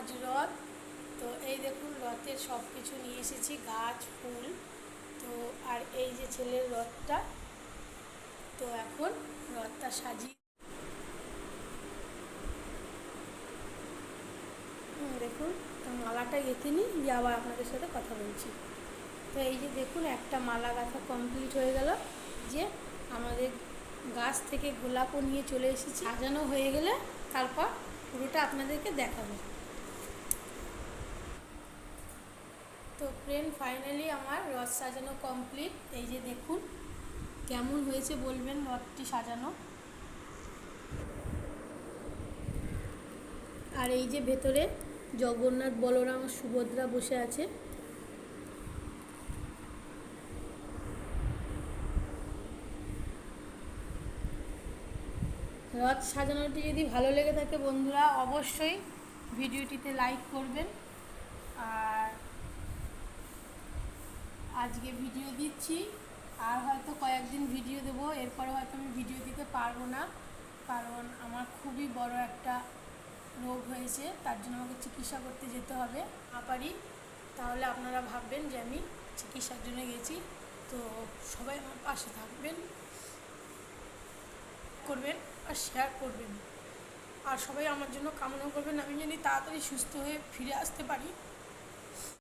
আজ রথ। তো এই দেখুন, রথের সব কিছু নিয়ে এসেছি, গাছ, ফুল। তো আর এই যে ছেলের রথটা, তো এখন রথটা সাজিয়ে দেখুন, তো মালাটা গেঁথে নিই দিয়ে আবার আপনাদের সাথে কথা বলছি। তো এই যে দেখুন, একটা মালা গাঁথা কমপ্লিট হয়ে গেল। যে আমাদের গাছ থেকে গোলাপও নিয়ে চলে এসেছি। সাজানো হয়ে গেলে তারপর পুরোটা আপনাদেরকে দেখাবো। তো ফ্রেন্ড ফাইনালি আমার রথ সাজানো কমপ্লিট এই যে দেখুন, কেমন হয়েছে বলবেন রথটি সাজানো? আর এই যে ভেতরে জগন্নাথ, বলরাম, সুভদ্রা বসে আছে। রথ সাজানোটি যদি ভালো লেগে থাকে বন্ধুরা, অবশ্যই ভিডিওটিতে লাইক করবেন। আর আজকে ভিডিও দিচ্ছি। আর হয়তো কয়েকদিন ভিডিও দেবো। এরপরে হয়তো আমি ভিডিও দিতে পারব না। কারণ আমার খুবই বড় একটা রোগ হয়েছে। তার জন্য আমাকে চিকিৎসা করতে যেতে হবে। না পারি, তাহলে আপনারা ভাববেন যে আমি চিকিৎসার জন্য গেছি। তো সবাই আমার পাশে থাকবেন, করবেন আর শেয়ার করবেন। আর সবাই আমার জন্য কামনা করবেন। আমি যদি তাড়াতাড়ি সুস্থ হয়ে ফিরে আসতে পারি